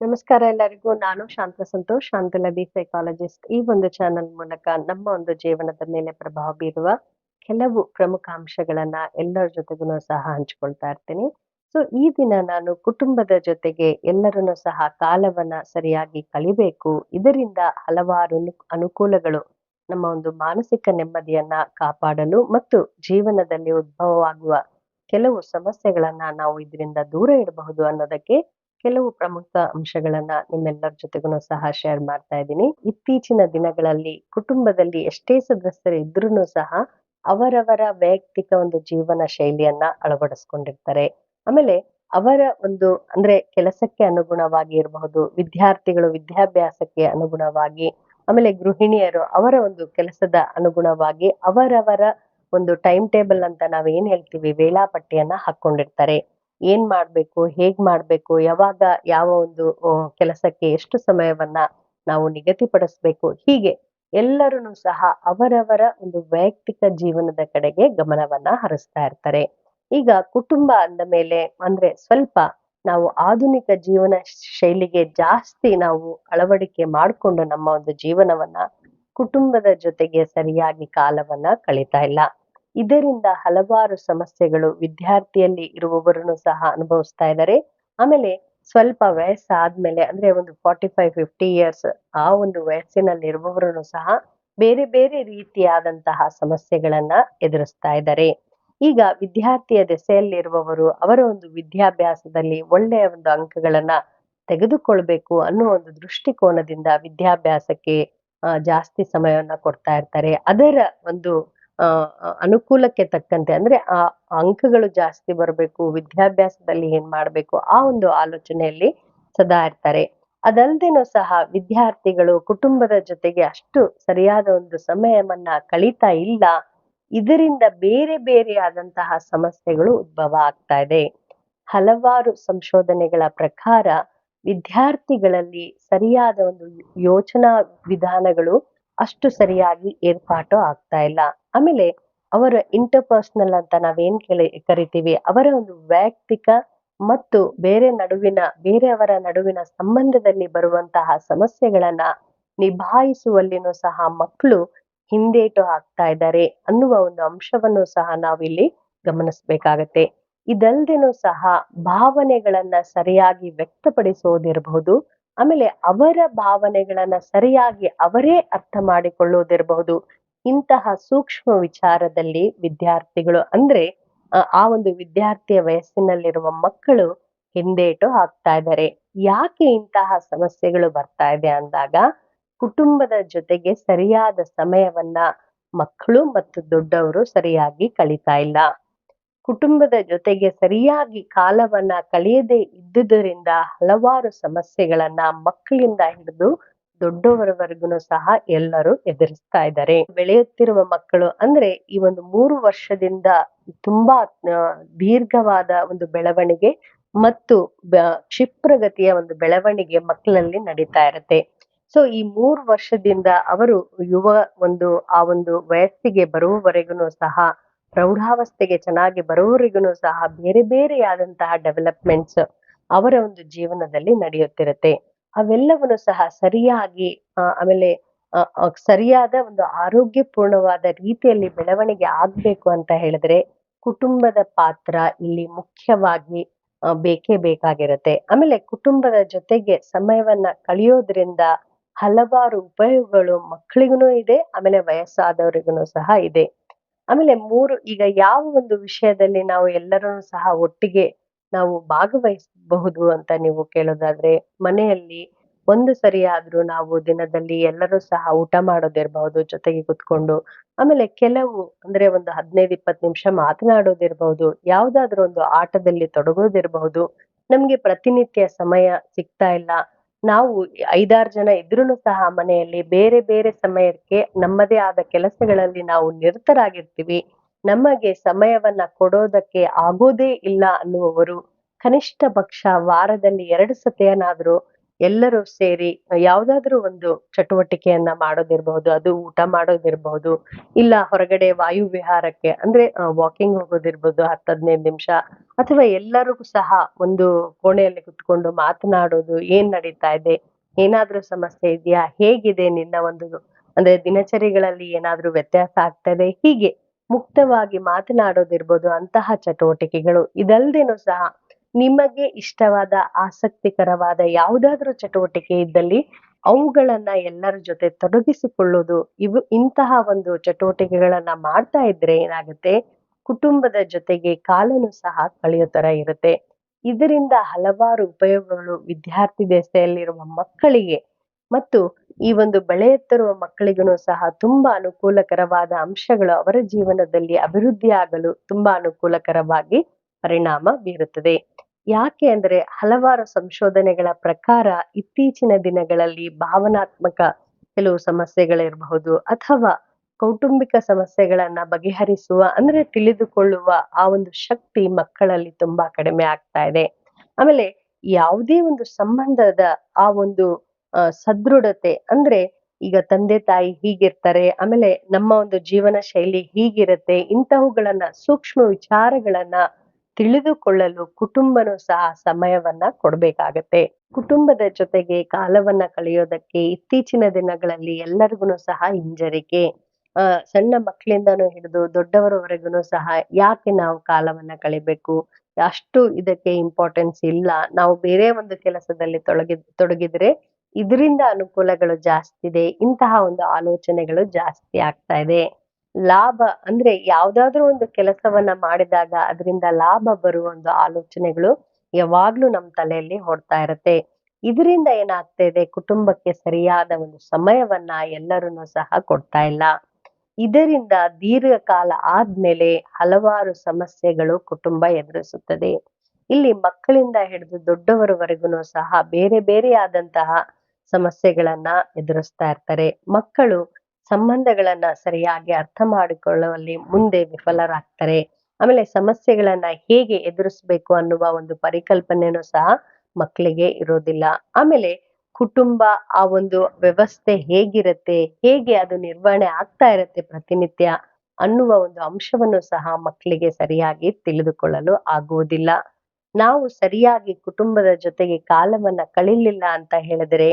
ನಮಸ್ಕಾರ ಎಲ್ಲರಿಗೂ. ನಾನು ಶಾಂತ ಸಂತೋಷ್ ಶಾಂತಲದಿ ಸೈಕಾಲಜಿಸ್ಟ್ ಈ ಒಂದು ಚಾನೆಲ್ ಮೂಲಕ ನಮ್ಮ ಒಂದು ಜೀವನದ ಮೇಲೆ ಪ್ರಭಾವ ಬೀರುವ ಕೆಲವು ಪ್ರಮುಖ ಅಂಶಗಳನ್ನ ಎಲ್ಲರ ಜೊತೆಗೂ ಸಹ ಹಂಚಿಕೊಳ್ತಾ ಇರ್ತೀನಿ. ಸೊ ಈ ದಿನ ನಾನು ಕುಟುಂಬದ ಜೊತೆಗೆ ಎಲ್ಲರನ್ನು ಸಹ ಕಾಲವನ್ನ ಸರಿಯಾಗಿ ಕಳಿಬೇಕು ಇದರಿಂದ ಹಲವಾರು ಅನುಕೂಲಗಳು ನಮ್ಮ ಒಂದು ಮಾನಸಿಕ ನೆಮ್ಮದಿಯನ್ನ ಕಾಪಾಡಲು ಮತ್ತು ಜೀವನದಲ್ಲಿ ಉದ್ಭವವಾಗುವ ಕೆಲವು ಸಮಸ್ಯೆಗಳನ್ನ ನಾವು ಇದರಿಂದ ದೂರ ಇಡಬಹುದು ಅನ್ನೋದಕ್ಕೆ ಕೆಲವು ಪ್ರಮುಖ ಅಂಶಗಳನ್ನ ನಿಮ್ಮೆಲ್ಲರ ಜೊತೆಗೂ ಸಹ ಶೇರ್ ಮಾಡ್ತಾ ಇದ್ದೀನಿ. ಇತ್ತೀಚಿನ ದಿನಗಳಲ್ಲಿ ಕುಟುಂಬದಲ್ಲಿ ಎಷ್ಟೇ ಸದಸ್ಯರು ಇದ್ರೂ ಸಹ ಅವರವರ ವೈಯಕ್ತಿಕ ಒಂದು ಜೀವನ ಶೈಲಿಯನ್ನ ಅಳವಡಿಸ್ಕೊಂಡಿರ್ತಾರೆ. ಆಮೇಲೆ ಅವರ ಒಂದು ಅಂದ್ರೆ ಕೆಲಸಕ್ಕೆ ಅನುಗುಣವಾಗಿ ಇರಬಹುದು, ವಿದ್ಯಾರ್ಥಿಗಳು ವಿದ್ಯಾಭ್ಯಾಸಕ್ಕೆ ಅನುಗುಣವಾಗಿ, ಆಮೇಲೆ ಗೃಹಿಣಿಯರು ಅವರ ಒಂದು ಕೆಲಸದ ಅನುಗುಣವಾಗಿ ಅವರವರ ಒಂದು ಟೈಮ್ ಟೇಬಲ್ ಅಂತ ನಾವ್ ಏನ್ ಹೇಳ್ತೀವಿ, ವೇಳಾಪಟ್ಟಿಯನ್ನ ಹಾಕೊಂಡಿರ್ತಾರೆ. ಏನ್ ಮಾಡ್ಬೇಕು, ಹೇಗ್ ಮಾಡ್ಬೇಕು, ಯಾವಾಗ ಯಾವ ಒಂದು ಕೆಲಸಕ್ಕೆ ಎಷ್ಟು ಸಮಯವನ್ನ ನಾವು ನಿಗದಿಪಡಿಸ್ಬೇಕು, ಹೀಗೆ ಎಲ್ಲರೂ ಸಹ ಅವರವರ ಒಂದು ವೈಯಕ್ತಿಕ ಜೀವನದ ಕಡೆಗೆ ಗಮನವನ್ನ ಹರಿಸ್ತಾ ಇರ್ತಾರೆ. ಈಗ ಕುಟುಂಬ ಅಂದ ಮೇಲೆ ಅಂದ್ರೆ ಸ್ವಲ್ಪ ನಾವು ಆಧುನಿಕ ಜೀವನ ಶೈಲಿಗೆ ಜಾಸ್ತಿ ನಾವು ಅಳವಡಿಕೆ ಮಾಡಿಕೊಂಡು ನಮ್ಮ ಒಂದು ಜೀವನವನ್ನ ಕುಟುಂಬದ ಜೊತೆಗೆ ಸರಿಯಾಗಿ ಕಾಲವನ್ನ ಕಳೀತಾ ಇಲ್ಲ. ಇದರಿಂದ ಹಲವಾರು ಸಮಸ್ಯೆಗಳು ವಿದ್ಯಾರ್ಥಿಯಲ್ಲಿ ಇರುವವರನ್ನು ಸಹ ಅನುಭವಿಸ್ತಾ ಇದ್ದಾರೆ. ಆಮೇಲೆ ಸ್ವಲ್ಪ ವಯಸ್ಸಾದ್ಮೇಲೆ, ಅಂದ್ರೆ ಒಂದು ಫಾರ್ಟಿ ಫೈವ್ ಫಿಫ್ಟಿ ಇಯರ್ಸ್ ಆ ಒಂದು ವಯಸ್ಸಿನಲ್ಲಿ ಇರುವವರನ್ನು ಸಹ ಬೇರೆ ಬೇರೆ ರೀತಿಯಾದಂತಹ ಸಮಸ್ಯೆಗಳನ್ನ ಎದುರಿಸ್ತಾ ಇದ್ದಾರೆ. ಈಗ ವಿದ್ಯಾರ್ಥಿಯ ದೆಸೆಯಲ್ಲಿರುವವರು ಅವರ ಒಂದು ವಿದ್ಯಾಭ್ಯಾಸದಲ್ಲಿ ಒಳ್ಳೆಯ ಒಂದು ಅಂಕಗಳನ್ನ ತೆಗೆದುಕೊಳ್ಬೇಕು ಅನ್ನೋ ಒಂದು ದೃಷ್ಟಿಕೋನದಿಂದ ವಿದ್ಯಾಭ್ಯಾಸಕ್ಕೆ ಜಾಸ್ತಿ ಸಮಯವನ್ನ ಕೊಡ್ತಾ ಇರ್ತಾರೆ. ಅದರ ಒಂದು ಅನುಕೂಲಕ್ಕೆ ತಕ್ಕಂತೆ ಅಂದ್ರೆ ಆ ಅಂಕಗಳು ಜಾಸ್ತಿ ಬರಬೇಕು, ವಿದ್ಯಾಭ್ಯಾಸದಲ್ಲಿ ಏನ್ ಮಾಡ್ಬೇಕು ಆ ಒಂದು ಆಲೋಚನೆಯಲ್ಲಿ ಸದಾ ಇರ್ತಾರೆ. ಅದಲ್ದೇನೂ ಸಹ ವಿದ್ಯಾರ್ಥಿಗಳು ಕುಟುಂಬದ ಜೊತೆಗೆ ಅಷ್ಟು ಸರಿಯಾದ ಒಂದು ಸಮಯವನ್ನ ಕಳೀತಾ ಇಲ್ಲ. ಇದರಿಂದ ಬೇರೆ ಬೇರೆ ಆದಂತಹ ಸಮಸ್ಯೆಗಳು ಉದ್ಭವ ಆಗ್ತಾ ಇದೆ. ಹಲವಾರು ಸಂಶೋಧನೆಗಳ ಪ್ರಕಾರ ವಿದ್ಯಾರ್ಥಿಗಳಲ್ಲಿ ಸರಿಯಾದ ಒಂದು ಯೋಚನಾ ವಿಧಾನಗಳು ಅಷ್ಟು ಸರಿಯಾಗಿ ಏರ್ಪಾಟು ಆಗ್ತಾ ಇಲ್ಲ. ಆಮೇಲೆ ಅವರ ಇಂಟರ್ಪರ್ಸ್ನಲ್ ಅಂತ ನಾವೇನ್ ಕೇಳಿ, ಕರಿತೀವಿ, ಅವರ ಒಂದು ವೈಯಕ್ತಿಕ ಮತ್ತು ಬೇರೆ ನಡುವಿನ ಬೇರೆಯವರ ನಡುವಿನ ಸಂಬಂಧದಲ್ಲಿ ಬರುವಂತಹ ಸಮಸ್ಯೆಗಳನ್ನ ನಿಭಾಯಿಸುವಲ್ಲಿನೂ ಸಹ ಮಕ್ಕಳು ಹಿಂದೇಟು ಆಗ್ತಾ ಇದ್ದಾರೆ ಅನ್ನುವ ಒಂದು ಅಂಶವನ್ನು ಸಹ ನಾವಿಲ್ಲಿ ಗಮನಿಸ್ಬೇಕಾಗತ್ತೆ. ಇದಲ್ದೇನೂ ಸಹ ಭಾವನೆಗಳನ್ನ ಸರಿಯಾಗಿ ವ್ಯಕ್ತಪಡಿಸುವುದಿರಬಹುದು ಆಮೇಲೆ ಅವರ ಭಾವನೆಗಳನ್ನ ಸರಿಯಾಗಿ ಅವರೇ ಅರ್ಥ ಮಾಡಿಕೊಳ್ಳುವುದಿರಬಹುದು. ಇಂತಹ ಸೂಕ್ಷ್ಮ ವಿಚಾರದಲ್ಲಿ ವಿದ್ಯಾರ್ಥಿಗಳು ಅಂದ್ರೆ ಆ, ಒಂದು ವಿದ್ಯಾರ್ಥಿಯ ವಯಸ್ಸಿನಲ್ಲಿರುವ ಮಕ್ಕಳು ಹಿಂದೇಟು ಹಾಕ್ತಾ ಇದ್ದಾರೆ. ಯಾಕೆ ಇಂತಹ ಸಮಸ್ಯೆಗಳು ಬರ್ತಾ ಇದೆ ಅಂದಾಗ ಕುಟುಂಬದ ಜೊತೆಗೆ ಸರಿಯಾದ ಸಮಯವನ್ನ ಮಕ್ಕಳು ಮತ್ತು ದೊಡ್ಡವರು ಸರಿಯಾಗಿ ಕಳೀತಾ ಇಲ್ಲ. ಕುಟುಂಬದ ಜೊತೆಗೆ ಸರಿಯಾಗಿ ಕಾಲವನ್ನ ಕಳೆಯದೇ ಇದ್ದುದರಿಂದ ಹಲವಾರು ಸಮಸ್ಯೆಗಳನ್ನ ಮಕ್ಕಳಿಂದ ಹಿಡಿದು ದೊಡ್ಡವರವರೆಗೂ ಸಹ ಎಲ್ಲರೂ ಎದುರಿಸ್ತಾ ಇದ್ದಾರೆ. ಬೆಳೆಯುತ್ತಿರುವ ಮಕ್ಕಳು ಅಂದ್ರೆ ಈ ಒಂದು ಮೂರು ವರ್ಷದಿಂದ ತುಂಬಾ ದೀರ್ಘವಾದ ಒಂದು ಬೆಳವಣಿಗೆ ಮತ್ತು ಕ್ಷಿಪ್ರಗತಿಯ ಒಂದು ಬೆಳವಣಿಗೆ ಮಕ್ಕಳಲ್ಲಿ ನಡೀತಾ ಇರುತ್ತೆ. ಸೊ ಈ ಮೂರು ವರ್ಷದಿಂದ ಅವರು ಯುವ ಒಂದು, ಆ ಒಂದು ವಯಸ್ಸಿಗೆ ಬರುವವರೆಗೂ ಸಹ ಪ್ರೌಢಾವಸ್ಥೆಗೆ ಚೆನ್ನಾಗಿ ಬರೋರಿಗೂ ಸಹ ಬೇರೆ ಬೇರೆಯಾದಂತಹ ಡೆವಲಪ್ಮೆಂಟ್ಸ್ ಅವರ ಒಂದು ಜೀವನದಲ್ಲಿ ನಡೆಯುತ್ತಿರುತ್ತೆ. ಅವೆಲ್ಲವನ್ನು ಸಹ ಸರಿಯಾಗಿ ಆಮೇಲೆ ಸರಿಯಾದ ಒಂದು ಆರೋಗ್ಯಪೂರ್ಣವಾದ ರೀತಿಯಲ್ಲಿ ಬೆಳವಣಿಗೆ ಆಗ್ಬೇಕು ಅಂತ ಹೇಳಿದ್ರೆ ಕುಟುಂಬದ ಪಾತ್ರ ಇಲ್ಲಿ ಮುಖ್ಯವಾಗಿ ಬೇಕೇ ಬೇಕಾಗಿರುತ್ತೆ. ಆಮೇಲೆ ಕುಟುಂಬದ ಜೊತೆಗೆ ಸಮಯವನ್ನ ಕಳೆಯೋದ್ರಿಂದ ಹಲವಾರು ಉಪಯೋಗಗಳು ಮಕ್ಕಳಿಗೂ ಇದೆ, ಆಮೇಲೆ ವಯಸ್ಸಾದವರಿಗೂ ಸಹ ಇದೆ. ಆಮೇಲೆ ಮೂರು, ಈಗ ಯಾವ ಒಂದು ವಿಷಯದಲ್ಲಿ ನಾವು ಎಲ್ಲರೂ ಸಹ ಒಟ್ಟಿಗೆ ನಾವು ಭಾಗವಹಿಸಬಹುದು ಅಂತ ನೀವು ಕೇಳೋದಾದ್ರೆ, ಮನೆಯಲ್ಲಿ ಒಂದು ಸರಿ ನಾವು ದಿನದಲ್ಲಿ ಎಲ್ಲರೂ ಸಹ ಊಟ ಮಾಡೋದಿರ್ಬಹುದು, ಜೊತೆಗೆ ಕುತ್ಕೊಂಡು, ಆಮೇಲೆ ಕೆಲವು ಅಂದ್ರೆ ಒಂದು ಹದಿನೈದು, ಇಪ್ಪತ್ತು ನಿಮಿಷ ಮಾತನಾಡೋದಿರ್ಬಹುದು, ಯಾವ್ದಾದ್ರು ಒಂದು ಆಟದಲ್ಲಿ ತೊಡಗೋದಿರ್ಬಹುದು, ನಮ್ಗೆ ಪ್ರತಿನಿತ್ಯ ಸಮಯ ಸಿಗ್ತಾ ಇಲ್ಲ ನಾವು ಐದಾರು ಜನ ಇದ್ರೂ ಸಹ ಮನೆಯಲ್ಲಿ ಬೇರೆ ಬೇರೆ ಸಮಯಕ್ಕೆ ನಮ್ಮದೇ ಆದ ಕೆಲಸಗಳಲ್ಲಿ ನಾವು ನಿರತರಾಗಿರ್ತೀವಿ. ನಮಗೆ ಸಮಯವನ್ನ ಕೊಡೋದಕ್ಕೆ ಆಗೋದೇ ಇಲ್ಲ ಅನ್ನುವವರು ಕನಿಷ್ಠ ಪಕ್ಷ ವಾರದಲ್ಲಿ ಎರಡು ಸತಿಯನ್ನಾದ್ರೂ ಎಲ್ಲರೂ ಸೇರಿ ಯಾವ್ದಾದ್ರು ಒಂದು ಚಟುವಟಿಕೆಯನ್ನ ಮಾಡೋದಿರ್ಬಹುದು ಅದು ಊಟ ಮಾಡೋದಿರ್ಬಹುದು ಇಲ್ಲ ಹೊರಗಡೆ ವಾಯು ವಿಹಾರಕ್ಕೆ ಅಂದ್ರೆ ವಾಕಿಂಗ್ ಹೋಗೋದಿರ್ಬಹುದು ಹತ್ತು ಹದಿನೈದು ನಿಮಿಷ. ಅಥವಾ ಎಲ್ಲರಿಗೂ ಸಹ ಒಂದು ಕೋಣೆಯಲ್ಲಿ ಕುತ್ಕೊಂಡು ಮಾತನಾಡೋದು ಏನ್ ನಡೀತಾ ಇದೆ? ಏನಾದ್ರೂ ಸಮಸ್ಯೆ ಇದೆಯಾ? ಹೇಗಿದೆ ನಿನ್ನ ಒಂದು ಅಂದ್ರೆ ದಿನಚರಿಗಳಲ್ಲಿ ಏನಾದ್ರೂ ವ್ಯತ್ಯಾಸ ಆಗ್ತಾ ಹೀಗೆ ಮುಕ್ತವಾಗಿ ಮಾತನಾಡೋದಿರ್ಬೋದು ಅಂತಹ ಚಟುವಟಿಕೆಗಳು. ಇದಲ್ದೇನೂ ಸಹ ನಿಮಗೆ ಇಷ್ಟವಾದ ಆಸಕ್ತಿಕರವಾದ ಯಾವುದಾದ್ರೂ ಚಟುವಟಿಕೆ ಇದ್ದಲ್ಲಿ ಅವುಗಳನ್ನ ಎಲ್ಲರ ಜೊತೆ ತೊಡಗಿಸಿಕೊಳ್ಳೋದು, ಇವು ಇಂತಹ ಒಂದು ಚಟುವಟಿಕೆಗಳನ್ನ ಮಾಡ್ತಾ ಇದ್ರೆ ಏನಾಗುತ್ತೆ? ಕುಟುಂಬದ ಜೊತೆಗೆ ಕಾಲನು ಸಹ ಕಳೆಯೋ ತರ ಇರುತ್ತೆ. ಇದರಿಂದ ಹಲವಾರು ಉಪಯೋಗಗಳು ವಿದ್ಯಾರ್ಥಿ ದೆಸೆಯಲ್ಲಿರುವ ಮಕ್ಕಳಿಗೆ ಮತ್ತು ಈ ಒಂದು ಬೆಳೆಯುತ್ತಿರುವ ಮಕ್ಕಳಿಗೂ ಸಹ ತುಂಬಾ ಅನುಕೂಲಕರವಾದ ಅಂಶಗಳು ಅವರ ಜೀವನದಲ್ಲಿ ಅಭಿವೃದ್ಧಿಯಾಗಲು ತುಂಬಾ ಅನುಕೂಲಕರವಾಗಿ ಪರಿಣಾಮ ಬೀರುತ್ತದೆ. ಯಾಕೆ ಅಂದ್ರೆ ಹಲವಾರು ಸಂಶೋಧನೆಗಳ ಪ್ರಕಾರ ಇತ್ತೀಚಿನ ದಿನಗಳಲ್ಲಿ ಭಾವನಾತ್ಮಕ ಕೆಲವು ಸಮಸ್ಯೆಗಳಿರಬಹುದು ಅಥವಾ ಕೌಟುಂಬಿಕ ಸಮಸ್ಯೆಗಳನ್ನ ಬಗೆಹರಿಸುವ ಅಂದ್ರೆ ತಿಳಿದುಕೊಳ್ಳುವ ಆ ಒಂದು ಶಕ್ತಿ ಮಕ್ಕಳಲ್ಲಿ ತುಂಬಾ ಕಡಿಮೆ ಆಗ್ತಾ ಇದೆ. ಆಮೇಲೆ ಯಾವುದೇ ಒಂದು ಸಂಬಂಧದ ಆ ಒಂದು ಸದೃಢತೆ ಅಂದ್ರೆ ಈಗ ತಂದೆ ತಾಯಿ ಹೀಗಿರ್ತಾರೆ, ಆಮೇಲೆ ನಮ್ಮ ಒಂದು ಜೀವನ ಶೈಲಿ ಹೀಗಿರುತ್ತೆ ಇಂತಹವುಗಳನ್ನ ಸೂಕ್ಷ್ಮ ವಿಚಾರಗಳನ್ನ ತಿಳಿದುಕೊಳ್ಳಲು ಕುಟುಂಬನೂ ಸಹ ಸಮಯವನ್ನ ಕೊಡ್ಬೇಕಾಗತ್ತೆ. ಕುಟುಂಬದ ಜೊತೆಗೆ ಕಾಲವನ್ನ ಕಳೆಯೋದಕ್ಕೆ ಇತ್ತೀಚಿನ ದಿನಗಳಲ್ಲಿ ಎಲ್ಲರಿಗೂ ಸಹ ಹಿಂಜರಿಕೆ. ಸಣ್ಣ ಮಕ್ಕಳಿಂದನು ಹಿಡಿದು ದೊಡ್ಡವರವರೆಗೂ ಸಹ ಯಾಕೆ ನಾವು ಕಾಲವನ್ನ ಕಳಿಬೇಕು? ಅಷ್ಟು ಇದಕ್ಕೆ ಇಂಪಾರ್ಟೆನ್ಸ್ ಇಲ್ಲ. ನಾವು ಬೇರೆ ಒಂದು ಕೆಲಸದಲ್ಲಿ ತೊಡಗಿ ತೊಡಗಿದ್ರೆ ಇದರಿಂದ ಅನುಕೂಲಗಳು ಜಾಸ್ತಿ ಇದೆ. ಇಂತಹ ಒಂದು ಆಲೋಚನೆಗಳು ಜಾಸ್ತಿ ಆಗ್ತಾ ಇದೆ. ಲಾಭ ಅಂದ್ರೆ ಯಾವ್ದಾದ್ರು ಒಂದು ಕೆಲಸವನ್ನ ಮಾಡಿದಾಗ ಅದರಿಂದ ಲಾಭ ಬರುವ ಒಂದು ಆಲೋಚನೆಗಳು ಯಾವಾಗ್ಲೂ ನಮ್ಮ ತಲೆಯಲ್ಲಿ ಹೊಡ್ತಾ ಇರತ್ತೆ. ಇದರಿಂದ ಏನಾಗ್ತಾ ಇದೆ? ಕುಟುಂಬಕ್ಕೆ ಸರಿಯಾದ ಒಂದು ಸಮಯವನ್ನ ಎಲ್ಲರೂ ಸಹ ಕೊಡ್ತಾ ಇಲ್ಲ. ಇದರಿಂದ ದೀರ್ಘಕಾಲ ಆದ್ಮೇಲೆ ಹಲವಾರು ಸಮಸ್ಯೆಗಳು ಕುಟುಂಬ ಎದುರಿಸುತ್ತದೆ. ಇಲ್ಲಿ ಮಕ್ಕಳಿಂದ ಹಿಡಿದು ದೊಡ್ಡವರವರೆಗೂ ಸಹ ಬೇರೆ ಬೇರೆಯಾದಂತಹ ಸಮಸ್ಯೆಗಳನ್ನ ಎದುರಿಸ್ತಾ ಇರ್ತಾರೆ. ಮಕ್ಕಳು ಸಂಬಂಧಗಳನ್ನ ಸರಿಯಾಗಿ ಅರ್ಥ ಮಾಡಿಕೊಳ್ಳುವಲ್ಲಿ ಮುಂದೆ ವಿಫಲರಾಗ್ತಾರೆ. ಆಮೇಲೆ ಸಮಸ್ಯೆಗಳನ್ನ ಹೇಗೆ ಎದುರಿಸ್ಬೇಕು ಅನ್ನುವ ಒಂದು ಪರಿಕಲ್ಪನೆನೂ ಸಹ ಮಕ್ಕಳಿಗೆ ಇರೋದಿಲ್ಲ. ಆಮೇಲೆ ಕುಟುಂಬ ಆ ಒಂದು ವ್ಯವಸ್ಥೆ ಹೇಗಿರತ್ತೆ, ಹೇಗೆ ಅದು ನಿರ್ವಹಣೆ ಆಗ್ತಾ ಇರತ್ತೆ ಪ್ರತಿನಿತ್ಯ ಅನ್ನುವ ಒಂದು ಅಂಶವನ್ನು ಸಹ ಮಕ್ಕಳಿಗೆ ಸರಿಯಾಗಿ ತಿಳಿದುಕೊಳ್ಳಲು ಆಗುವುದಿಲ್ಲ. ನಾವು ಸರಿಯಾಗಿ ಕುಟುಂಬದ ಜೊತೆಗೆ ಕಾಲವನ್ನ ಕಳಿಲಿಲ್ಲ ಅಂತ ಹೇಳಿದ್ರೆ,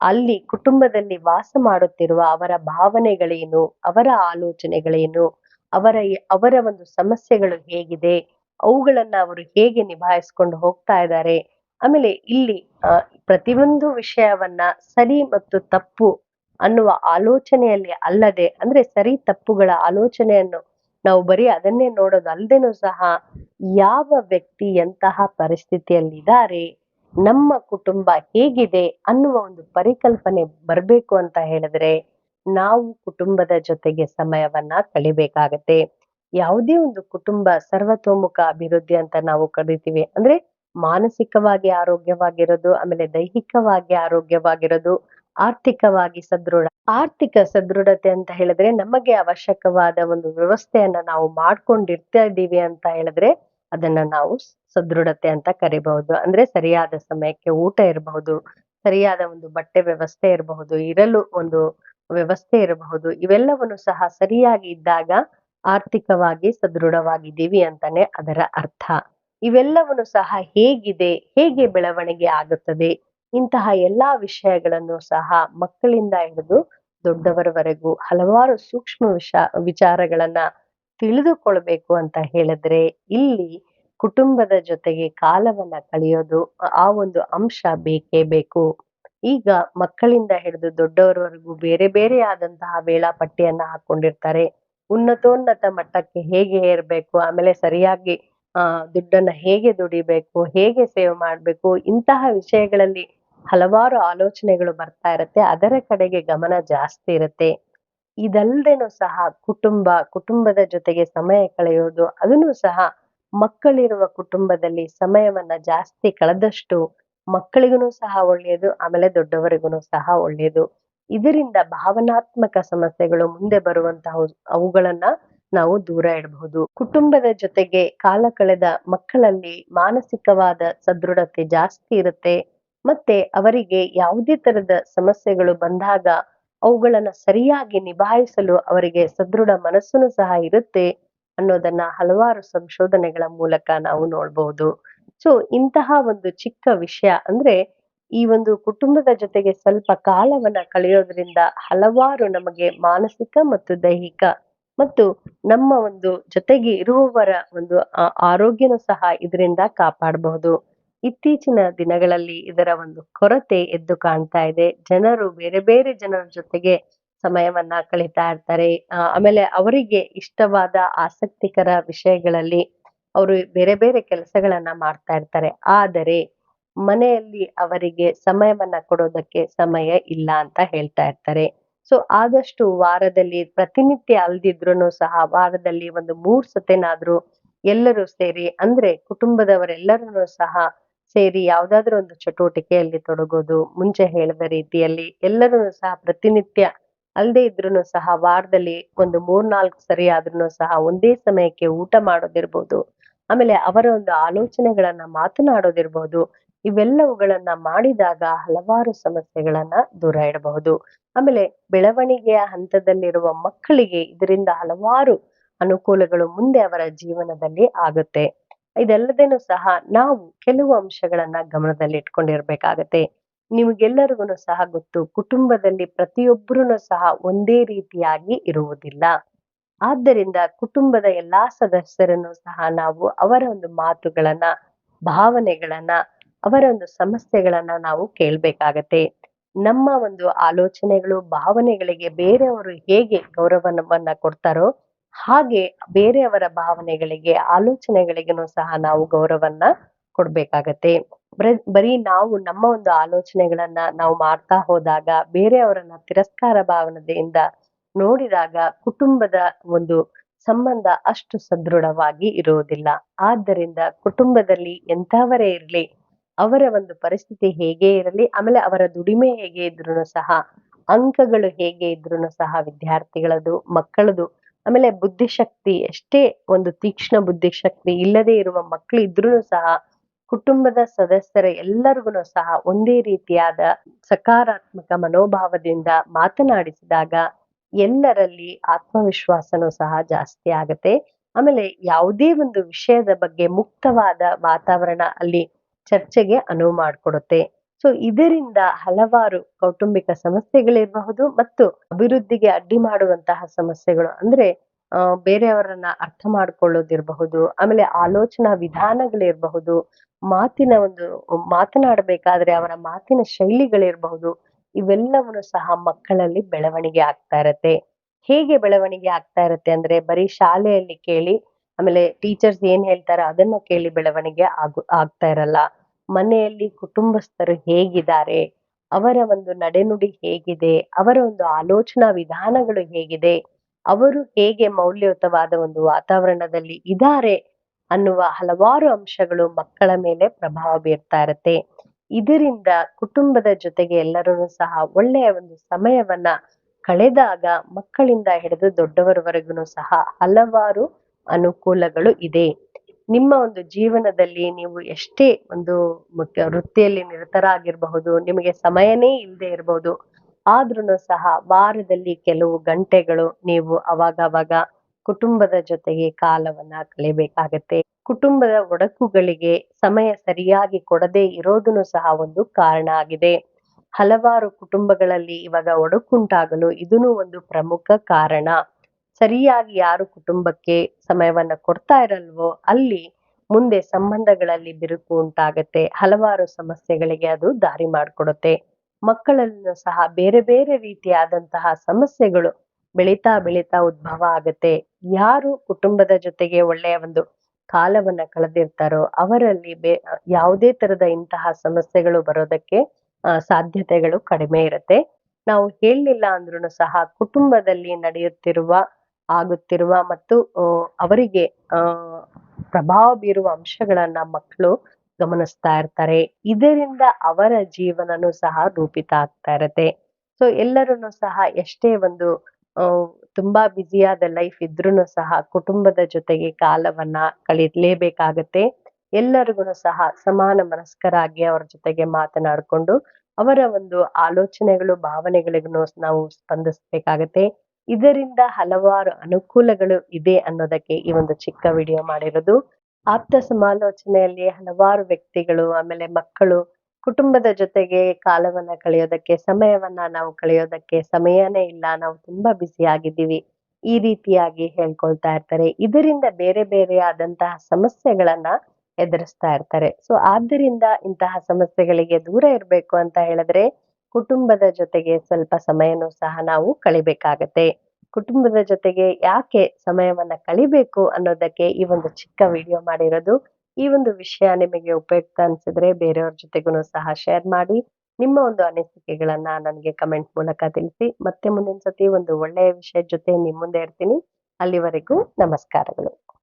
ಅಲ್ಲಿ ಕುಟುಂಬದಲ್ಲಿ ವಾಸ ಮಾಡುತ್ತಿರುವ ಅವರ ಭಾವನೆಗಳೇನು, ಅವರ ಆಲೋಚನೆಗಳೇನು, ಅವರ ಅವರ ಒಂದು ಸಮಸ್ಯೆಗಳು ಹೇಗಿದೆ, ಅವುಗಳನ್ನ ಅವರು ಹೇಗೆ ನಿಭಾಯಿಸ್ಕೊಂಡು ಹೋಗ್ತಾ ಇದ್ದಾರೆ ಆಮೇಲೆ ಇಲ್ಲಿ ಪ್ರತಿಯೊಂದು ವಿಷಯವನ್ನ ಸರಿ ಮತ್ತು ತಪ್ಪು ಅನ್ನುವ ಆಲೋಚನೆಯಲ್ಲಿ ಅಲ್ಲದೆ, ಅಂದ್ರೆ ಸರಿ ತಪ್ಪುಗಳ ಆಲೋಚನೆಯನ್ನು ನಾವು ಬರೀ ಅದನ್ನೇ ನೋಡೋದು ಅಲ್ದೇನೂ ಸಹ ಯಾವ ವ್ಯಕ್ತಿ ಎಂತಹ ಪರಿಸ್ಥಿತಿಯಲ್ಲಿದ್ದಾರೆ, ನಮ್ಮ ಕುಟುಂಬ ಹೇಗಿದೆ ಅನ್ನುವ ಒಂದು ಪರಿಕಲ್ಪನೆ ಬರ್ಬೇಕು ಅಂತ ಹೇಳಿದ್ರೆ ನಾವು ಕುಟುಂಬದ ಜೊತೆಗೆ ಸಮಯವನ್ನ ಕಳಿಬೇಕಾಗತ್ತೆ. ಯಾವುದೇ ಒಂದು ಕುಟುಂಬ ಸರ್ವತೋಮುಖ ಅಭಿವೃದ್ಧಿ ಅಂತ ನಾವು ಕರಿತೀವಿ ಅಂದ್ರೆ ಮಾನಸಿಕವಾಗಿ ಆರೋಗ್ಯವಾಗಿರೋದು, ಆಮೇಲೆ ದೈಹಿಕವಾಗಿ ಆರೋಗ್ಯವಾಗಿರೋದು, ಆರ್ಥಿಕವಾಗಿ ಸದೃಢ. ಆರ್ಥಿಕ ಸದೃಢತೆ ಅಂತ ಹೇಳಿದ್ರೆ ನಮಗೆ ಅವಶ್ಯಕವಾದ ಒಂದು ವ್ಯವಸ್ಥೆಯನ್ನ ನಾವು ಮಾಡ್ಕೊಂಡಿರ್ತಾ ಇದ್ದೀವಿ ಅಂತ ಹೇಳಿದ್ರೆ ಅದನ್ನ ನಾವು ಸದೃಢತೆ ಅಂತ ಕರಿಬಹುದು. ಅಂದ್ರೆ ಸರಿಯಾದ ಸಮಯಕ್ಕೆ ಊಟ ಇರಬಹುದು, ಸರಿಯಾದ ಒಂದು ಬಟ್ಟೆ ವ್ಯವಸ್ಥೆ ಇರಬಹುದು, ಇರಲು ಒಂದು ವ್ಯವಸ್ಥೆ ಇರಬಹುದು. ಇವೆಲ್ಲವನ್ನು ಸಹ ಸರಿಯಾಗಿ ಇದ್ದಾಗ ಆರ್ಥಿಕವಾಗಿ ಸದೃಢವಾಗಿದ್ದೀವಿ ಅಂತಾನೆ ಅದರ ಅರ್ಥ. ಇವೆಲ್ಲವನ್ನು ಸಹ ಹೇಗಿದೆ, ಹೇಗೆ ಬೆಳವಣಿಗೆ ಆಗುತ್ತದೆ, ಇಂತಹ ಎಲ್ಲಾ ವಿಷಯಗಳನ್ನು ಸಹ ಮಕ್ಕಳಿಂದ ಹಿಡಿದು ದೊಡ್ಡವರವರೆಗೂ ಹಲವಾರು ಸೂಕ್ಷ್ಮ ವಿಷ, ವಿಚಾರಗಳನ್ನ ತಿಳಿದುಕೊಳ್ಬೇಕು ಅಂತ ಹೇಳಿದ್ರೆ ಇಲ್ಲಿ ಕುಟುಂಬದ ಜೊತೆಗೆ ಕಾಲವನ್ನ ಕಳೆಯೋದು ಆ ಒಂದು ಅಂಶ ಬೇಕೇ ಬೇಕು. ಈಗ ಮಕ್ಕಳಿಂದ ಹಿಡಿದು ದೊಡ್ಡವರವರೆಗೂ ಬೇರೆ ಬೇರೆ ಆದಂತಹ ವೇಳಾಪಟ್ಟಿಯನ್ನ ಹಾಕೊಂಡಿರ್ತಾರೆ. ಉನ್ನತೋನ್ನತ ಮಟ್ಟಕ್ಕೆ ಹೇಗೆ ಏರ್ಬೇಕು, ಆಮೇಲೆ ಸರಿಯಾಗಿ ಆ, ದುಡ್ಡನ್ನ ಹೇಗೆ ದುಡಿಬೇಕು, ಹೇಗೆ ಸೇವ್ ಮಾಡ್ಬೇಕು, ಇಂತಹ ವಿಷಯಗಳಲ್ಲಿ ಹಲವಾರು ಆಲೋಚನೆಗಳು ಬರ್ತಾ ಇರತ್ತೆ. ಅದರ ಕಡೆಗೆ ಗಮನ ಜಾಸ್ತಿ ಇರುತ್ತೆ. ಇದಲ್ದೇನೂ ಸಹ ಕುಟುಂಬ, ಕುಟುಂಬದ ಜೊತೆಗೆ ಸಮಯ ಕಳೆಯೋದು, ಅದನ್ನು ಸಹ ಮಕ್ಕಳಿರುವ ಕುಟುಂಬದಲ್ಲಿ ಸಮಯವನ್ನ ಜಾಸ್ತಿ ಕಳೆದಷ್ಟು ಮಕ್ಕಳಿಗೂ ಸಹ ಒಳ್ಳೆಯದು, ಆಮೇಲೆ ದೊಡ್ಡವರಿಗೂ ಸಹ ಒಳ್ಳೆಯದು. ಇದರಿಂದ ಭಾವನಾತ್ಮಕ ಸಮಸ್ಯೆಗಳು ಮುಂದೆ ಬರುವಂತಹ ಅವುಗಳನ್ನ ನಾವು ದೂರ ಇಡಬಹುದು ಕುಟುಂಬದ ಜೊತೆಗೆ ಕಾಲ ಕಳೆದ ಮಕ್ಕಳಲ್ಲಿ ಮಾನಸಿಕವಾದ ಸದೃಢತೆ ಜಾಸ್ತಿ ಇರುತ್ತೆ. ಮತ್ತೆ ಅವರಿಗೆ ಯಾವುದೇ ತರದ ಸಮಸ್ಯೆಗಳು ಬಂದಾಗ ಅವುಗಳನ್ನ ಸರಿಯಾಗಿ ನಿಭಾಯಿಸಲು ಅವರಿಗೆ ಸದೃಢ ಮನಸ್ಸನ್ನು ಸಹ ಇರುತ್ತೆ ಅನ್ನೋದನ್ನ ಹಲವಾರು ಸಂಶೋಧನೆಗಳ ಮೂಲಕ ನಾವು ನೋಡ್ಬಹುದು ಸೊ ಇಂತಹ ಒಂದು ಚಿಕ್ಕ ವಿಷಯ ಅಂದ್ರೆ ಈ ಒಂದು ಕುಟುಂಬದ ಜೊತೆಗೆ ಸ್ವಲ್ಪ ಕಾಲವನ್ನ ಕಳೆಯೋದ್ರಿಂದ ಹಲವಾರು ನಮಗೆ ಮಾನಸಿಕ ಮತ್ತು ದೈಹಿಕ ಮತ್ತು ನಮ್ಮ ಒಂದು ಜೊತೆಗೆ ಇರುವವರ ಒಂದು ಆರೋಗ್ಯನೂ ಸಹ ಇದರಿಂದ ಕಾಪಾಡಬಹುದು. ಇತ್ತೀಚಿನ ದಿನಗಳಲ್ಲಿ ಇದರ ಒಂದು ಕೊರತೆ ಎದ್ದು ಕಾಣ್ತಾ ಇದೆ. ಜನರು ಬೇರೆ ಬೇರೆ ಜನರ ಜೊತೆಗೆ ಸಮಯವನ್ನ ಕಳೀತಾ ಇರ್ತಾರೆ. ಆಮೇಲೆ ಅವರಿಗೆ ಇಷ್ಟವಾದ ಆಸಕ್ತಿಕರ ವಿಷಯಗಳಲ್ಲಿ ಅವರು ಬೇರೆ ಬೇರೆ ಕೆಲಸಗಳನ್ನ ಮಾಡ್ತಾ ಇರ್ತಾರೆ. ಆದರೆ ಮನೆಯಲ್ಲಿ ಅವರಿಗೆ ಸಮಯವನ್ನ ಕೊಡೋದಕ್ಕೆ ಸಮಯ ಇಲ್ಲ ಅಂತ ಹೇಳ್ತಾ ಇರ್ತಾರೆ. ಸೊ ಆದಷ್ಟು ವಾರದಲ್ಲಿ ಪ್ರತಿನಿತ್ಯ ಅಲ್ದಿದ್ರು ಸಹ ವಾರದಲ್ಲಿ ಒಂದು ಮೂರ್ ಸತೆನಾದ್ರೂ ಎಲ್ಲರೂ ಸೇರಿ, ಅಂದ್ರೆ ಕುಟುಂಬದವರೆಲ್ಲರೂ ಸಹ ಸೇರಿ ಯಾವ್ದಾದ್ರು ಒಂದು ಚಟುವಟಿಕೆಯಲ್ಲಿ ತೊಡಗೋದು, ಮುಂಚೆ ಹೇಳಿದ ರೀತಿಯಲ್ಲಿ ಎಲ್ಲರೂ ಸಹ ಪ್ರತಿನಿತ್ಯ ಅಲ್ದೇ ಇದ್ರು ಸಹ ವಾರದಲ್ಲಿ ಒಂದು ಮೂರ್ನಾಲ್ಕು ಸರಿ ಆದ್ರೂ ಸಹ ಒಂದೇ ಸಮಯಕ್ಕೆ ಊಟ ಮಾಡೋದಿರ್ಬೋದು. ಆಮೇಲೆ ಅವರ ಒಂದು ಆಲೋಚನೆಗಳನ್ನ ಮಾತನಾಡೋದಿರ್ಬೋದು. ಇವೆಲ್ಲವುಗಳನ್ನ ಮಾಡಿದಾಗ ಹಲವಾರು ಸಮಸ್ಯೆಗಳನ್ನ ದೂರ ಇಡಬಹುದು. ಆಮೇಲೆ ಬೆಳವಣಿಗೆಯ ಹಂತದಲ್ಲಿರುವ ಮಕ್ಕಳಿಗೆ ಇದರಿಂದ ಹಲವಾರು ಅನುಕೂಲಗಳು ಮುಂದೆ ಅವರ ಜೀವನದಲ್ಲಿ ಆಗುತ್ತೆ. ಇದಲ್ಲದೇನು ಸಹ ನಾವು ಕೆಲವು ಅಂಶಗಳನ್ನ ಗಮನದಲ್ಲಿ ಇಟ್ಕೊಂಡಿರ್ಬೇಕಾಗತ್ತೆ. ನಿಮ್ಗೆಲ್ಲರಿಗೂ ಸಹ ಗೊತ್ತು, ಕುಟುಂಬದಲ್ಲಿ ಪ್ರತಿಯೊಬ್ಬರೂ ಸಹ ಒಂದೇ ರೀತಿಯಾಗಿ ಇರುವುದಿಲ್ಲ. ಆದ್ದರಿಂದ ಕುಟುಂಬದ ಎಲ್ಲಾ ಸದಸ್ಯರನ್ನು ಸಹ ನಾವು ಅವರ ಒಂದು ಮಾತುಗಳನ್ನ, ಭಾವನೆಗಳನ್ನ ಅವರ ಒಂದು ಸಮಸ್ಯೆಗಳನ್ನ ನಾವು ಕೇಳ್ಬೇಕಾಗತ್ತೆ. ನಮ್ಮ ಒಂದು ಆಲೋಚನೆಗಳು, ಭಾವನೆಗಳಿಗೆ ಬೇರೆಯವರು ಹೇಗೆ ಗೌರವವನ್ನ ಕೊಡ್ತಾರೋ ಹಾಗೆ ಬೇರೆಯವರ ಭಾವನೆಗಳಿಗೆ ಆಲೋಚನೆಗಳಿಗೂ ಸಹ ನಾವು ಗೌರವವನ್ನ ಕೊಡ್ಬೇಕಾಗತ್ತೆ. ಬರಿ ನಾವು ನಮ್ಮ ಒಂದು ಆಲೋಚನೆಗಳನ್ನ ನಾವು ಮಾಡ್ತಾ ಹೋದಾಗ, ಬೇರೆಯವರನ್ನ ತಿರಸ್ಕಾರ ಭಾವನೆಯಿಂದ ನೋಡಿದಾಗ ಕುಟುಂಬದ ಒಂದು ಸಂಬಂಧ ಅಷ್ಟು ಸದೃಢವಾಗಿ ಇರುವುದಿಲ್ಲ. ಆದ್ದರಿಂದ ಕುಟುಂಬದಲ್ಲಿ ಎಂಥವರೇ ಇರಲಿ ಅವರ ಒಂದು ಪರಿಸ್ಥಿತಿ ಹೇಗೆ ಇರಲಿ, ಆಮೇಲೆ ಅವರ ದುಡಿಮೆ ಹೇಗೆ ಇದ್ರು ಸಹ, ಅಂಕಗಳು ಹೇಗೆ ಇದ್ರು ಸಹ ವಿದ್ಯಾರ್ಥಿಗಳದು, ಮಕ್ಕಳದು, ಆಮೇಲೆ ಬುದ್ಧಿಶಕ್ತಿ ಎಷ್ಟೇ ಒಂದು ತೀಕ್ಷ್ಣ ಬುದ್ಧಿಶಕ್ತಿ ಇಲ್ಲದೆ ಇರುವ ಮಕ್ಕಳು ಇದ್ರೂ ಸಹ, ಕುಟುಂಬದ ಸದಸ್ಯರ ಎಲ್ಲರಿಗೂ ಸಹ ಒಂದೇ ರೀತಿಯಾದ ಸಕಾರಾತ್ಮಕ ಮನೋಭಾವದಿಂದ ಮಾತನಾಡಿಸಿದಾಗ ಎಲ್ಲರಲ್ಲಿ ಆತ್ಮವಿಶ್ವಾಸನೂ ಸಹ ಜಾಸ್ತಿ ಆಗತ್ತೆ. ಆಮೇಲೆ ಯಾವುದೇ ಒಂದು ವಿಷಯದ ಬಗ್ಗೆ ಮುಕ್ತವಾದ ವಾತಾವರಣ ಅಲ್ಲಿ ಚರ್ಚೆಗೆ ಅನುವು ಮಾಡಿಕೊಡುತ್ತೆ. ಸೊ ಇದರಿಂದ ಹಲವಾರು ಕೌಟುಂಬಿಕ ಸಮಸ್ಯೆಗಳಿರಬಹುದು ಮತ್ತು ಅಭಿವೃದ್ಧಿಗೆ ಅಡ್ಡಿ ಮಾಡುವಂತಹ ಸಮಸ್ಯೆಗಳು. ಅಂದ್ರೆ ಬೇರೆಯವರನ್ನ ಅರ್ಥ ಮಾಡ್ಕೊಳ್ಳೋದಿರಬಹುದು, ಆಮೇಲೆ ಆಲೋಚನಾ ವಿಧಾನಗಳಿರಬಹುದು, ಮಾತಿನ ಒಂದು, ಮಾತನಾಡಬೇಕಾದ್ರೆ ಅವರ ಮಾತಿನ ಶೈಲಿಗಳಿರಬಹುದು, ಇವೆಲ್ಲವನ್ನು ಸಹ ಮಕ್ಕಳಲ್ಲಿ ಬೆಳವಣಿಗೆ ಆಗ್ತಾ ಇರತ್ತೆ. ಹೇಗೆ ಬೆಳವಣಿಗೆ ಆಗ್ತಾ ಇರತ್ತೆ ಅಂದ್ರೆ, ಬರೀ ಶಾಲೆಯಲ್ಲಿ ಕೇಳಿ ಆಮೇಲೆ ಟೀಚರ್ಸ್ ಏನ್ ಹೇಳ್ತಾರೆ ಅದನ್ನ ಕೇಳಿ ಬೆಳವಣಿಗೆ ಆಗು, ಆಗ್ತಾ ಇರಲ್ಲ. ಮನೆಯಲ್ಲಿ ಕುಟುಂಬಸ್ಥರು ಹೇಗಿದ್ದಾರೆ? ಅವರ ಒಂದು ನಡೆನುಡಿ ಹೇಗಿದೆ? ಅವರ ಒಂದು ಆಲೋಚನಾ ವಿಧಾನಗಳು ಹೇಗಿದೆ? ಅವರು ಹೇಗೆ ಮೌಲ್ಯಯುತವಾದ ಒಂದು ವಾತಾವರಣದಲ್ಲಿ ಇದ್ದಾರೆ ಅನ್ನುವ ಹಲವಾರು ಅಂಶಗಳು ಮಕ್ಕಳ ಮೇಲೆ ಪ್ರಭಾವ ಬೀರ್ತಾ ಇರತ್ತೆ. ಇದರಿಂದ ಕುಟುಂಬದ ಜೊತೆಗೆ ಎಲ್ಲರೂ ಸಹ ಒಳ್ಳೆಯ ಒಂದು ಸಮಯವನ್ನ ಕಳೆದಾಗ ಮಕ್ಕಳಿಂದ ಹಿಡಿದು ದೊಡ್ಡವರವರೆಗೂ ಸಹ ಹಲವಾರು ಅನುಕೂಲಗಳು ಇದೆ. ನಿಮ್ಮ ಒಂದು ಜೀವನದಲ್ಲಿ ನೀವು ಎಷ್ಟೇ ಒಂದು ಮುಖ್ಯ ವೃತ್ತಿಯಲ್ಲಿ ನಿರತರಾಗಿರಬಹುದು, ನಿಮಗೆ ಸಮಯನೇ ಇಲ್ಲದೆ ಇರಬಹುದು ಆದ್ರೂ ಸಹ ವಾರದಲ್ಲಿ ಕೆಲವು ಗಂಟೆಗಳು ನೀವು ಅವಾಗವಾಗ ಕುಟುಂಬದ ಜೊತೆಗೆ ಕಾಲವನ್ನ ಕಳೆಯಬೇಕಾಗತ್ತೆ. ಕುಟುಂಬದ ಒಡಕುಗಳಿಗೆ ಸಮಯ ಸರಿಯಾಗಿ ಕೊಡದೇ ಇರೋದನ್ನು ಸಹ ಒಂದು ಕಾರಣ ಆಗಿದೆ. ಹಲವಾರು ಕುಟುಂಬಗಳಲ್ಲಿ ಇವಾಗ ಒಡಕುಂಟಾಗಲು ಇದನ್ನು ಒಂದು ಪ್ರಮುಖ ಕಾರಣ. ಸರಿಯಾಗಿ ಯಾರು ಕುಟುಂಬಕ್ಕೆ ಸಮಯವನ್ನ ಕೊಡ್ತಾ ಇರಲ್ವೋ, ಅಲ್ಲಿ ಮುಂದೆ ಸಂಬಂಧಗಳಲ್ಲಿ ಬಿರುಕು ಉಂಟಾಗತ್ತೆ, ಹಲವಾರು ಸಮಸ್ಯೆಗಳಿಗೆ ಅದು ದಾರಿ ಮಾಡಿಕೊಡುತ್ತೆ. ಮಕ್ಕಳನ್ನು ಸಹ ಬೇರೆ ಬೇರೆ ರೀತಿಯಾದಂತಹ ಸಮಸ್ಯೆಗಳು ಬೆಳೀತಾ ಬೆಳೀತಾ ಉದ್ಭವ ಆಗತ್ತೆ. ಯಾರು ಕುಟುಂಬದ ಜೊತೆಗೆ ಒಳ್ಳೆಯ ಒಂದು ಕಾಲವನ್ನ ಕಳೆದಿರ್ತಾರೋ, ಅವರಲ್ಲಿ ಬೇ, ಯಾವುದೇ ತರದ ಇಂತಹ ಸಮಸ್ಯೆಗಳು ಬರೋದಕ್ಕೆ ಸಾಧ್ಯತೆಗಳು ಕಡಿಮೆ ಇರುತ್ತೆ. ನಾವು ಹೇಳಲಿಲ್ಲ ಅಂದ್ರೂ ಸಹ ಕುಟುಂಬದಲ್ಲಿ ನಡೆಯುತ್ತಿರುವ ಆಗುತ್ತಿರುವ ಮತ್ತು ಅವರಿಗೆ ಪ್ರಭಾವ ಬೀರುವ ಅಂಶಗಳನ್ನ ಮಕ್ಕಳು ಗಮನಿಸ್ತಾ ಇರ್ತಾರೆ. ಇದರಿಂದ ಅವರ ಜೀವನನು ಸಹ ರೂಪಿತ ಆಗ್ತಾ ಇರತ್ತೆ. ಸೊ ಎಲ್ಲರೂ ಸಹ ಎಷ್ಟೇ ಒಂದು ತುಂಬಾ ಬ್ಯುಸಿಯಾದ ಲೈಫ್ ಇದ್ರೂ ಸಹ ಕುಟುಂಬದ ಜೊತೆಗೆ ಕಾಲವನ್ನ ಕಳೀಲೇಬೇಕಾಗತ್ತೆ ಎಲ್ಲರಿಗೂ ಸಹ ಸಮಾನ ಮನಸ್ಕರಾಗಿ ಅವರ ಜೊತೆಗೆ ಮಾತನಾಡಿಕೊಂಡು ಅವರ ಒಂದು ಆಲೋಚನೆಗಳು ಭಾವನೆಗಳಿಗೂ ನಾವು ಸ್ಪಂದಿಸ್ಬೇಕಾಗತ್ತೆ. ಇದರಿಂದ ಹಲವಾರು ಅನುಕೂಲಗಳು ಇದೆ ಅನ್ನೋದಕ್ಕೆ ಈ ಒಂದು ಚಿಕ್ಕ ವಿಡಿಯೋ ಮಾಡಿರೋದು. ಆಪ್ತ ಸಮಾಲೋಚನೆಯಲ್ಲಿ ಹಲವಾರು ವ್ಯಕ್ತಿಗಳು, ಆಮೇಲೆ ಮಕ್ಕಳು, ಕುಟುಂಬದ ಜೊತೆಗೆ ಕಾಲವನ್ನ ಕಳೆಯೋದಕ್ಕೆ, ಸಮಯವನ್ನ ನಾವು ಕಳೆಯೋದಕ್ಕೆ ಸಮಯನೇ ಇಲ್ಲ, ನಾವು ತುಂಬಾ ಬ್ಯುಸಿ ಆಗಿದ್ದೀವಿ, ಈ ರೀತಿಯಾಗಿ ಹೇಳ್ಕೊಳ್ತಾ ಇರ್ತಾರೆ. ಇದರಿಂದ ಬೇರೆ ಬೇರೆ ಆದಂತಹ ಸಮಸ್ಯೆಗಳನ್ನ ಎದುರಿಸ್ತಾ ಇರ್ತಾರೆ. ಸೊ ಆದ್ದರಿಂದ ಇಂತಹ ಸಮಸ್ಯೆಗಳಿಗೆ ದೂರ ಇರಬೇಕು ಅಂತ ಹೇಳಿದ್ರೆ ಕುಟುಂಬದ ಜೊತೆಗೆ ಸ್ವಲ್ಪ ಸಮಯನೂ ಸಹ ನಾವು ಕಳಿಬೇಕಾಗತ್ತೆ. ಕುಟುಂಬದ ಜೊತೆಗೆ ಯಾಕೆ ಸಮಯವನ್ನ ಕಳಿಬೇಕು ಅನ್ನೋದಕ್ಕೆ ಈ ಒಂದು ಚಿಕ್ಕ ವಿಡಿಯೋ ಮಾಡಿರೋದು. ಈ ಒಂದು ವಿಷಯ ನಿಮಗೆ ಉಪಯುಕ್ತ ಅನ್ಸಿದ್ರೆ ಬೇರೆಯವ್ರ ಜೊತೆಗೂ ಸಹ ಶೇರ್ ಮಾಡಿ. ನಿಮ್ಮ ಒಂದು ಅನಿಸಿಕೆಗಳನ್ನ ನನಗೆ ಕಮೆಂಟ್ ಮೂಲಕ ತಿಳಿಸಿ. ಮತ್ತೆ ಮುಂದಿನ ಸತಿ ಒಂದು ಒಳ್ಳೆಯ ವಿಷಯದ ಜೊತೆ ನಿಮ್ಮ ಮುಂದೆ ಇರ್ತೀನಿ. ಅಲ್ಲಿವರೆಗೂ ನಮಸ್ಕಾರಗಳು.